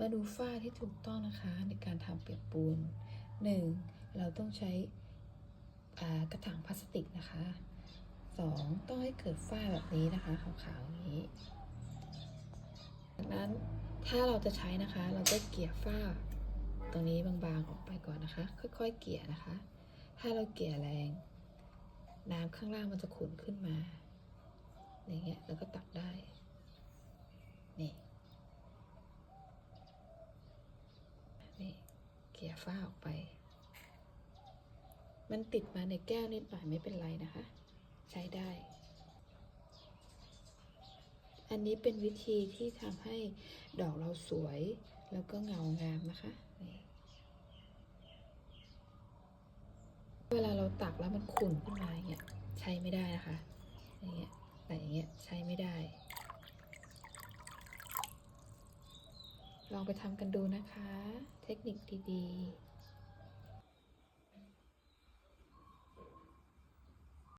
มาดูฝ้าที่ถูกต้องนะคะในการทำเปียกปูน 1. เราต้องใช้กระถางพลาสติกนะคะ 2. ต้องให้เกิดฝ้าแบบนี้นะคะขาวๆอย่างนี้ดังนั้นถ้าเราจะใช้นะคะ เราจะเกี่ยฝ้า ตรงนี้บางๆออกไปก่อนนะคะ ค่อยๆเกี่ยนะคะ ถ้าเราเกี่ยแรง น้ำข้างล่างมันจะขุ่นขึ้นมา อย่างเงี้ยแล้วก็ตักได้ นี่ นี่ เกี่ยฝ้าออกไป มันติดมาในแก้วนิดหน่อยไม่เป็นไรนะคะ ใช้ได้ อันนี้เป็นวิธีที่ทำให้ดอกเราสวยแล้วก็เงางามนะคะนี่เวลาเราตักแล้วมันขุ่นขึ้นมาอย่างเงี้ยใช้ไม่ได้นะคะอย่างเงี้ยแต่อย่างเงี้ยใช้ไม่ได้ ลองไปทำกันดูนะคะ เทคนิคดีๆ